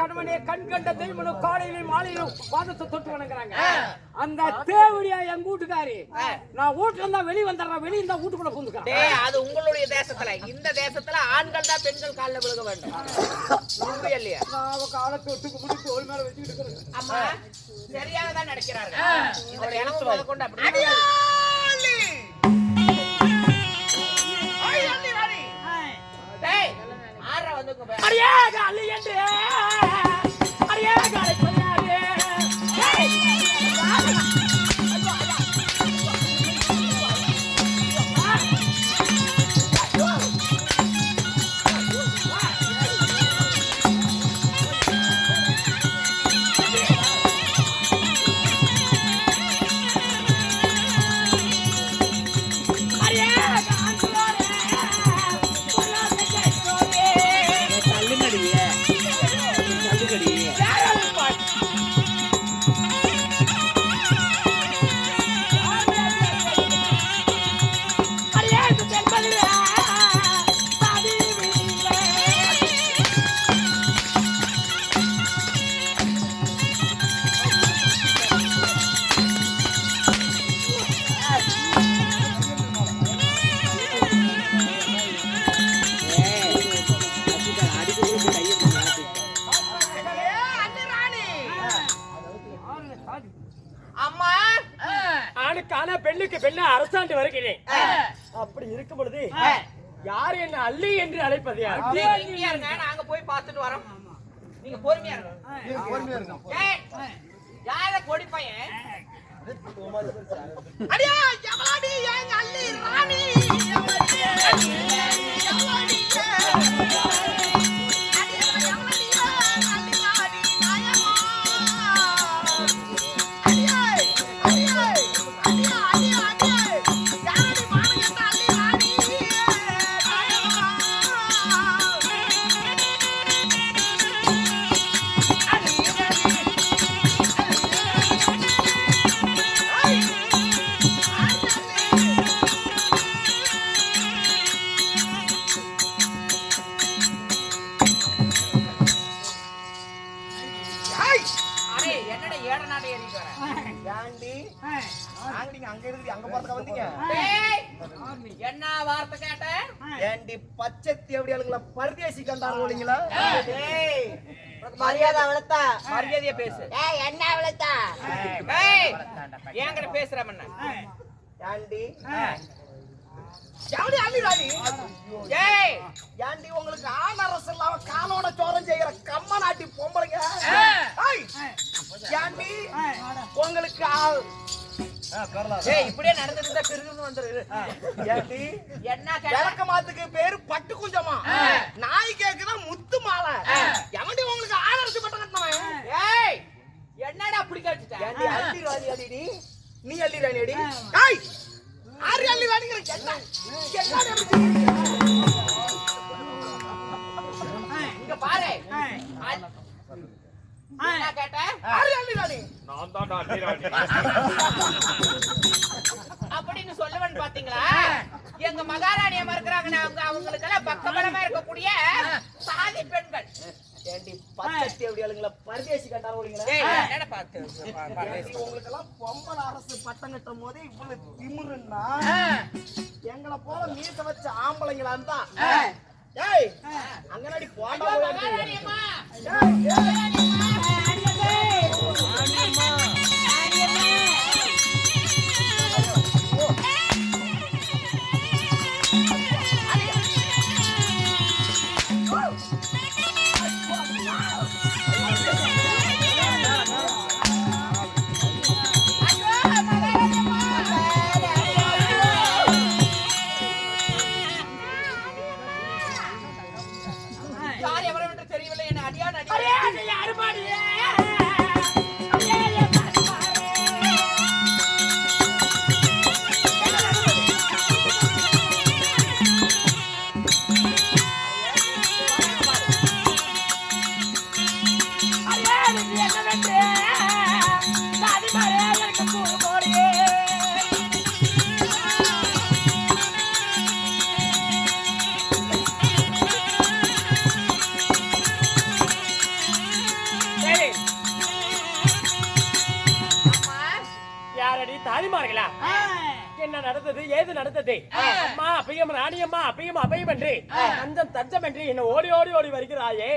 கணவனே கண் கண்ட தெய்வனும் காலையிலும் மாலையிலும் பாதத்தை தொட்டு வணங்குறாங்க. அந்த தேவடியா எங்க வீட்டுக்காரி நான் வீட்டுல இருந்தா வெளிய வந்துடுறேன் வெளிய இருந்தா வீட்டுக்குள்ள பூந்துக்கிறேன் டேய் அது உங்களுடைய தேசத்துல. இந்த தேசத்துல ஆண்கள் தான் பெண்கள் கால்ல விழுக வேண்டும். உண்மை இல்லையா நான் அவ காலத்தை விட்டு கும்பிட்டு தோல் மேல வச்சுக்கிட்டு இருக்கிறேன். அம்மா சரியாக தான் இந்த கொண்டு அப்படி அடியே காலி என்று அடியே காலை யார் என்ன அள்ளி என்று அழைப்பது யார்? நீங்க இருங்க போய் பார்த்துட்டு வரோம். நீங்க பொறுமையா இருங்க. ஏய், யார கொடி பையன்? அடியா எவளாடி எங்க அள்ளி ராணி இல்லைங்களா டேய், மரியாதை அவளத்தா மரியாதையா பேசு. என்ன அவளத்தா ஏய், என்கிட்ட பேசுற மண்ண ஏண்டி? எவடி அள்ளிடாடி ஏய் ஏண்டி உங்களுக்கு ஆனரசு இல்லாம காலோட சோரம் செய்யற கம்ம நாட்டி பொம்பளைங்க? ஏண்டி? உங்களுக்கு இப்படியே நடந்துட்டு இருந்தா பிரிவுன்னு வந்துரு. என்ன விளக்க மாத்துக்கு பேரு பட்டு குஞ்சமா நாய் கேக்குதா முத்து மாலை எவண்டி உங்களுக்கு ஆனரசு பட்டம் கட்டினவன் ஏய் என்னடா அப்படி கேட்டுட்ட ஏண்டி அள்ளி ராணி அடிடி நீ அள்ளி ராணி அடி ஏய் ஆறு அள்ளி என்னடி அப்படி இங்க பாரு. கேட்ட? அப்படின்னு சொல்லுவேன் பாத்தீங்களா? எங்க மகாராணியா மறுக்கிறாங்க. அவங்க அவங்களுக்கெல்லாம் பக்கபலமா இருக்கக்கூடிய சாதி பெண்கள். ஏண்டி பச்சை எப்படி ஆளுங்கள பரதேசி பார்த்து உங்களுக்கு எல்லாம் பொம்பளை அரசு பட்டம் கட்டும் போதே இவ்வளவு திமிருன்னா? எங்களை போல மீச வச்ச ஆம்பளைங்களா இருந்தா? ஏய் அங்கனாடி அம்மா. தாதிமார்களா என்ன நடந்தது? ஏது நடந்தது? அம்மா அப்பையும் ராணியம்மா அப்பையும் அபயம் என்று தஞ்சம் தஞ்சம் என்று என்ன ஓடி ஓடி ஓடி வருகிறாயே.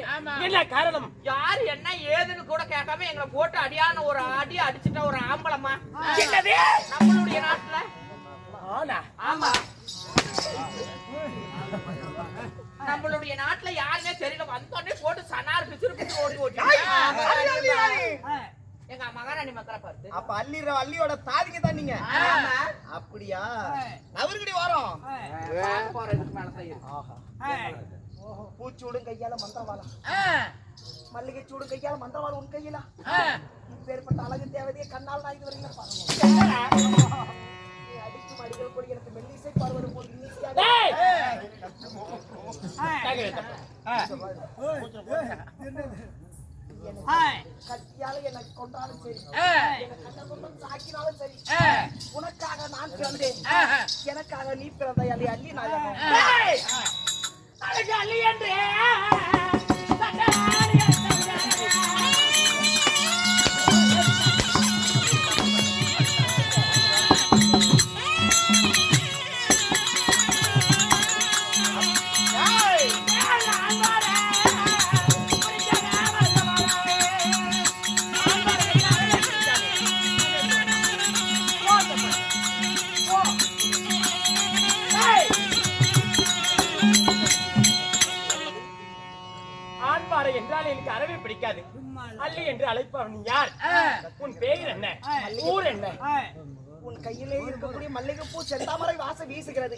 என்ன காரணம்? யாரு என்ன ஏதுன்னு கூட கேட்காம எங்களை போட்டு அடியான ஒரு அடி அடிச்சிட்ட ஒரு ஆம்பளம்மா. என்னது? நம்மளுடைய நாட்டுல. ஆனா? ஆமா. நம்மளுடைய நாட்டுல யாருமே தெரியல. வந்தோடனே போட்டு சனார் பிசுறு பிசுறு ஓடி ஓடி. எங்க மகாராணி மக்களை பார்த்து. அப்ப அள்ளிற அள்ளியோட தாதிங்க தான் நீங்க. அப்படியா? அவர்கிட்ட வரோம். போறதுக்கு மேல செய்யும் பூச்சூடும் கையால மந்திரவாளம் மல்லிகை சூடும் கையால மந்திரவாளம் உன் கையில? இப்பேற்பட்ட அழகு தேவதையை கண்ணால் நான் இது வரைக்கும் பார்த்தேன். நீ அடிக்கும் அடிகள் கொடி எனக்கு மெல்லிசை பாடுவது போல் இன்னிசையாக! கத்தியால என்னை கொண்டாலும் சரி. சாக்கினாலும் சரி. உனக்காக நான் பிறந்தேன். எனக்காக நீ பிறந்த அள்ளி அள்ளி நான்! அழகு அள்ளி என்று. கையிலே இருக்கக்கூடிய மல்லிகைப்பூ செந்தாமரை வாசம் வீசுகிறது.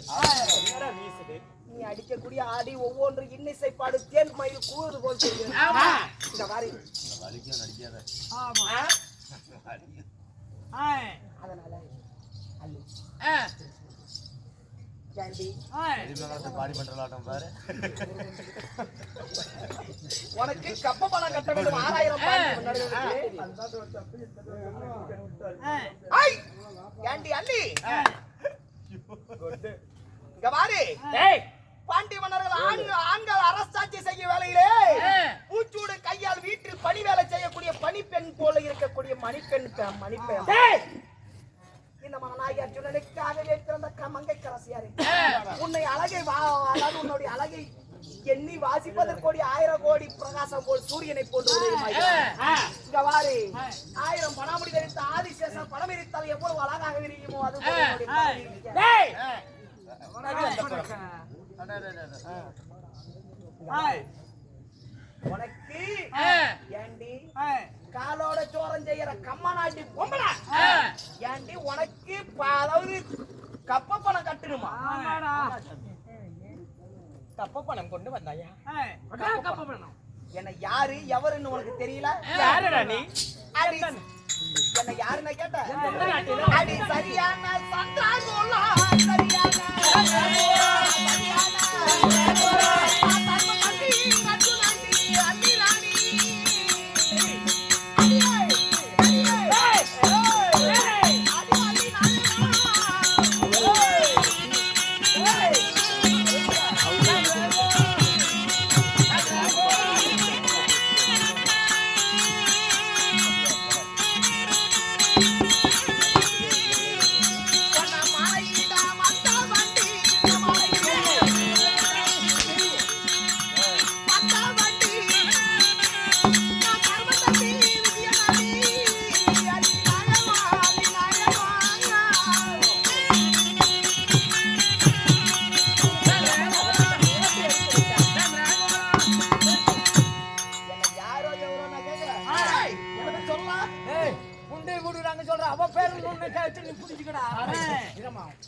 வீசுது? நீ அடிக்கக்கூடிய ஆடி ஒவ்வொன்று இன்னிசை பாடு தேன் மயில் கூறுது போல். இந்த மாதிரி ஆ? அதனால கேண்டி உனக்கு கப்ப பணம் கட்ட வேண்டும். ஆறாயிரம் கேண்டி. அள்ளி இங்க பாரு டேய். பாண்டி மன்னர்கள் ஆண்- ஆண்கள் அரசாட்சி செய்ய வேலையிலே பூச்சூடு கையால் வீட்டில் பணி வேலை செய்யக்கூடிய பணிப்பெண் போல இருக்கக்கூடிய மணிப்பெண் மணிப்பெண். டேய். இந்த மனநாயகி அர்ஜுனனுக்காகவே பிறந்த கமங்கை கரசியாரே உன்னை அழகை வா அதாவது உன்னுடைய அழகை எண்ணி வாசிப்பதற்கோடி ஆயிரம் கோடி பிரகாசம் போல் சூரியனை போன்று. இங்க வாரு. ஆயிரம் பணமுடி தரித்த ஆதிசேஷன் பணம் எரித்தால் எவ்வளவு அழகாக விரியுமோ அது உனக்கு ஏண்டி? காலோட சோரம் செய்யற கம்மநாட்டி பொம்பளை. ஏண்டி? உனக்கு அதாவது கப்ப பணம் கட்டணுமா? தப்ப பணம் கொண்டு வந்தாயா? என்ன யாரு எவருன்னு உனக்கு தெரியல? யாருடா நீ? என்ன யாருன்னு கேட்ட? அடி சரியான சந்திராங்கோலா சரியான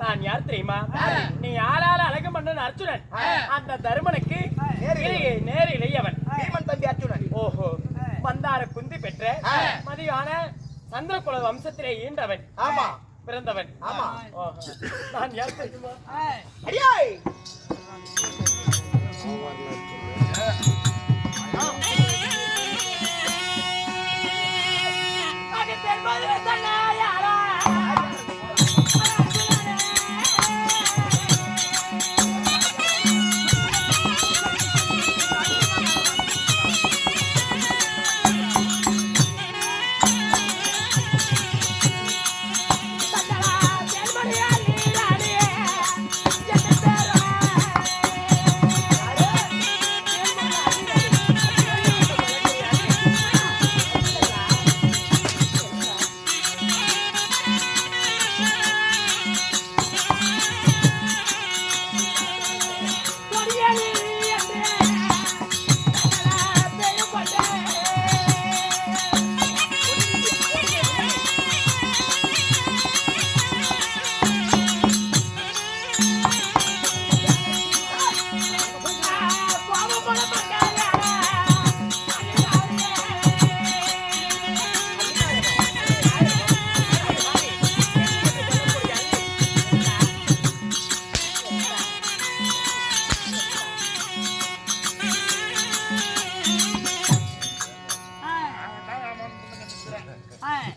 நான் யார் தெரியுமா நீ ஆளால அழகு மன்னன் அர்ஜுனன் அந்த தருமனுக்கு அவன் பீமன் தம்பி அர்ஜுனன் ஓஹோ மந்தார குந்தி பெற்ற மதியான சந்திரகுல வம்சத்திலே ஈண்டவன் ஆமா பிறந்தவன் ஆமா நான் யார் தெரியுமா அடியாய்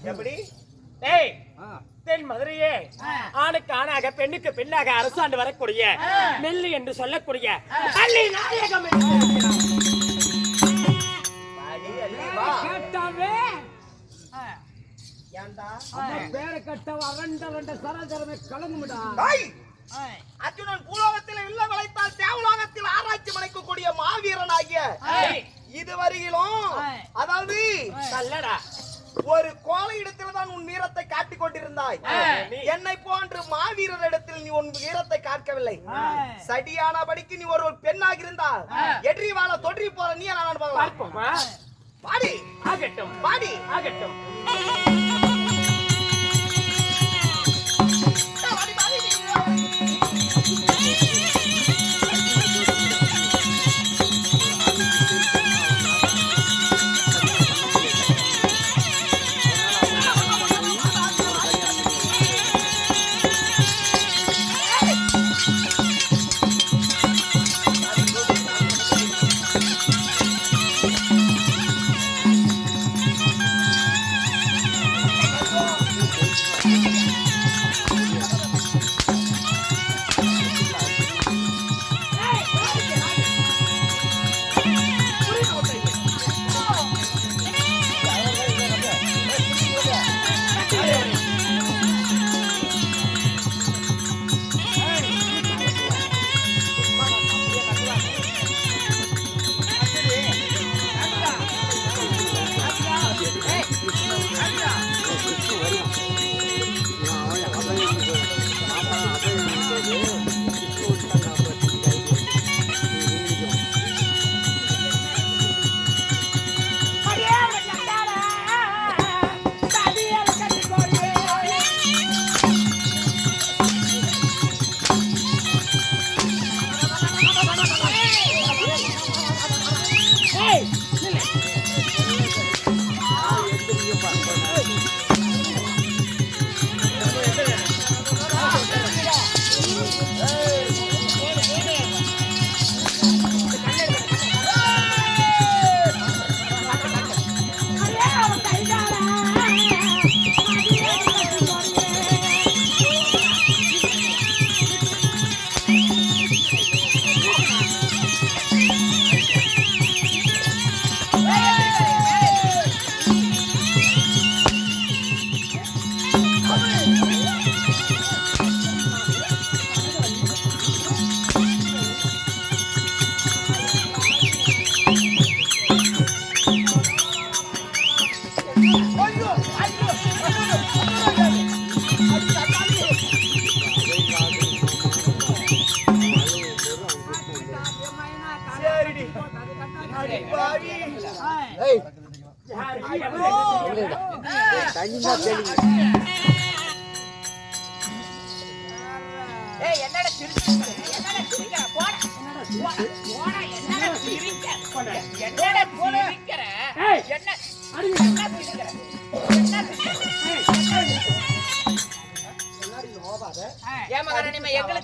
எப்படி? டேய் தென் மதுரையே. ஆணுக்கு ஆணாக பெண்ணுக்கு பெண்ணாக அரசாண்டு வரக்கூடிய நெல்லு என்று சொல்லக்கூடிய அள்ளி நாயகம்! அர்ஜுனன் பூலோகத்தில் இல்ல விளைத்தால் தேவலோகத்தில் ஆராய்ச்சி மலைக்கக்கூடிய மாவீரனாகிய இதுவரையிலும் அதாவது ஒரு கோலை இடத்துல தான் உன் வீரத்தை காட்டிக் கொண்டிருந்தாய். என்னை போன்று மாவீரர் இடத்தில் நீ உன் வீரத்தை காட்டவில்லை சடியானபடிக்கு நீ ஒரு பெண்ணாக இருந்தால் எட்ரி வாழ தொற்றி போற நீ நான் பாடி. ஆகட்டும். பாடி. ஆகட்டும்.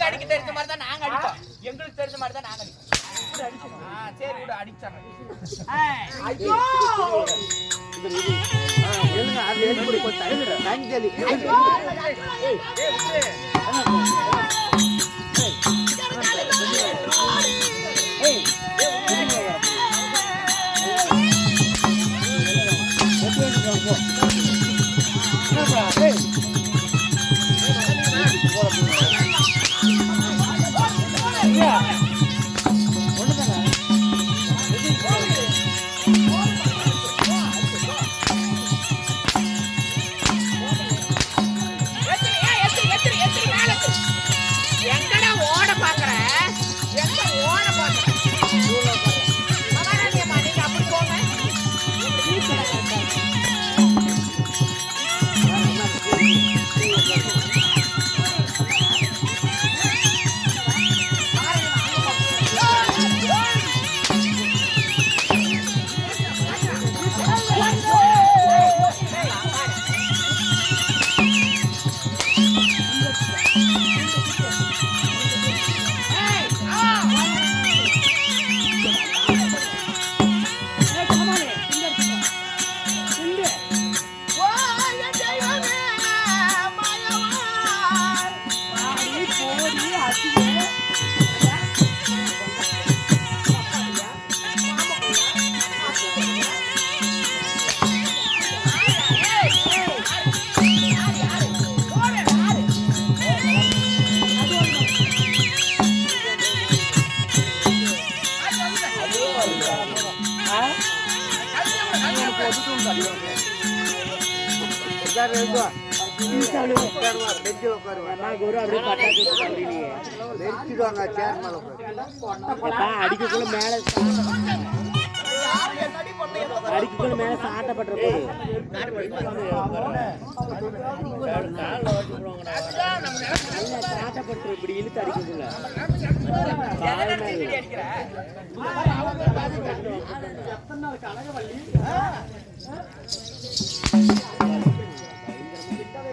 எங்களுக்கு அடிக்க தெரிஞ்ச மாதிரி தான் நாங்க அடிப்போம் எங்களுக்கு தெரிஞ்ச மாதிரி தான் நாங்க அடிப்போம் ஆ, சரி விடு அடிச்சாங்க ஐயோ அடிக்கக்குள்ள மேல அடிக்கக்குள்ள மேல சாட்டப்பட்டிருக்கு சாட்டப்பட்டு இப்படி இழுத்து அடிக்கக்குள்ள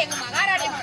எங்க மகாராணியம்மா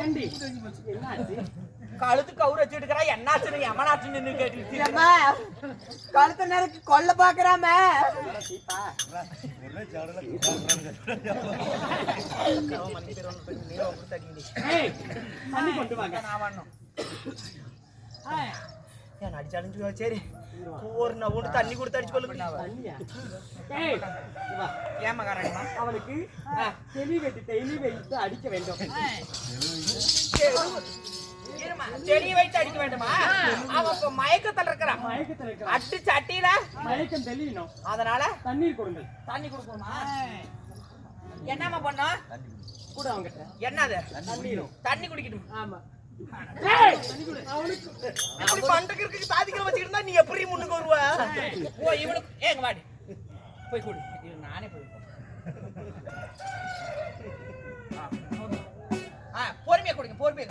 ஏண்டி? என்னாச்சு கழுத்து கவுரு வச்சுட்டு இருக்கிறா என்னாச்சுன்னு எமனாச்சுன்னு நின்னு கேட்டுட்டு அம்மா கழுத்த நேரக்கு கொல்ல பாக்குறாம. கொண்டு வாங்க. நான் வரணும். ஏன் அடிச்சாலும் சரி ஒரு ஒன்று தண்ணி கொடுத்து அடிச்சு கொள்ளுங்க ஏன் மகாராணிமா அவனுக்கு தெளி வெட்டி தெளி வைத்து அடிக்க வேண்டும் செடி வைத்து அடிக்க வேண்டுமா அவன் இப்ப மயக்கத்துல இருக்கிறான் மயக்கத்தில் இருக்கிற அட்டு சட்டியில மயக்கம் தெளியணும் அதனால தண்ணீர் கொடுங்கள் தண்ணி கொடுக்கணுமா என்னம்மா பண்ணோம் கூட அவங்கிட்ட என்னது தண்ணீரும் தண்ணி குடிக்கணும் ஆமா அப்படி இப்படி பண்றதுக்கு சாதிக்கிற வச்சுக்கிட்டு இருந்தா நீ எப்படி முன்னுக்கு வருவ? ஓ இவனுக்கு ஏங்க வாடி. போய் கொடு. இது நானே போய் ஆ பொறுமையா கொடுங்க பொறுமையா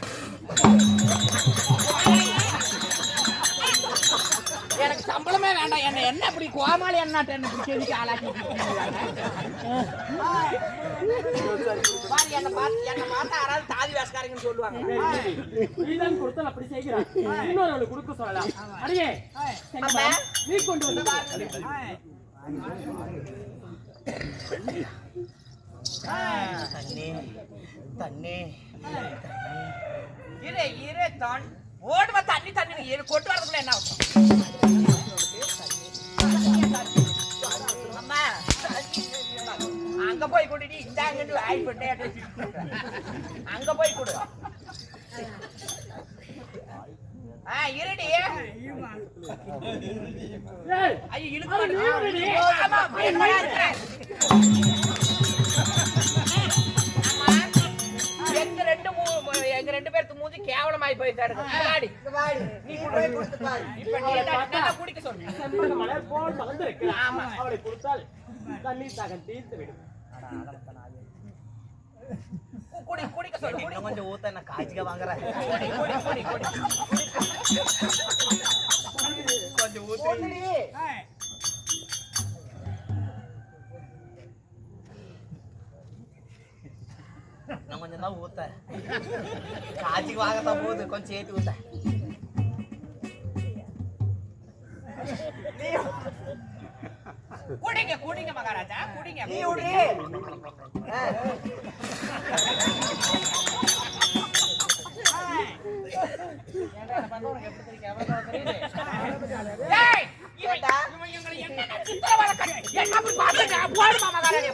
சம்பளமே வேண்டாம். என்ன என்ன இப்படி கோமாளி என்னாட்ட என்ன இப்படி செதுக்கி ஆளாக்கி பாரு என்ன பார்த்து என்ன பார்த்தா யாராவது தாதி வேஸ்காரங்கன்னு சொல்லுவாங்க. நீதான் கொடுத்தால் அப்படி செய்கிறாய். இன்னொருவளுக்கு கொடுக்க சொல்லலாம். அடியே, நீ கொண்டு வந்து தண்ணி தண்ணி இரு இரு தான். ஓடுமா தண்ணி தண்ணி கொண்டு வரதுக்குள்ள என்ன அவசரம் அம்மா அங்க போய் குடிடி இந்தாங்கன்னு வாய் போட்டே அங்க போய் குடு ஆ இருடி ஐயோ ஆமா பயமா எங்க ரெண்டு எங்க ரெண்டு பேருக்கு மூஞ்சி கேவலமாயி போய் தருது முன்னாடி நீ போய் கொடுத்து பாரு. இப்ப நீ என்ன நல்லா குடிக்க மலர்ந்திருக்கிறாள். ஆமா. அவளை கொடுத்தால் தண்ணீர் தாகம் தீர்த்து விடும். குடி குடிக்க சொல்லு கொஞ்சம் ஊத்த என்ன காய்ச்சிக்க வாங்குறேன் குடி குடி குடி குடி. கொஞ்சம் ஊத்து கொஞ்சம் தான் ஊத்த காய்ச்சிக்கு வாங்கத்தான் போகுது. கொஞ்சம் ஏத்தி ஊத்த குடிங்க குடிங்க மகாராஜா குடிங்க. நீ விடு என்ன பார்த்துங்க? போடுமா மகாராஜா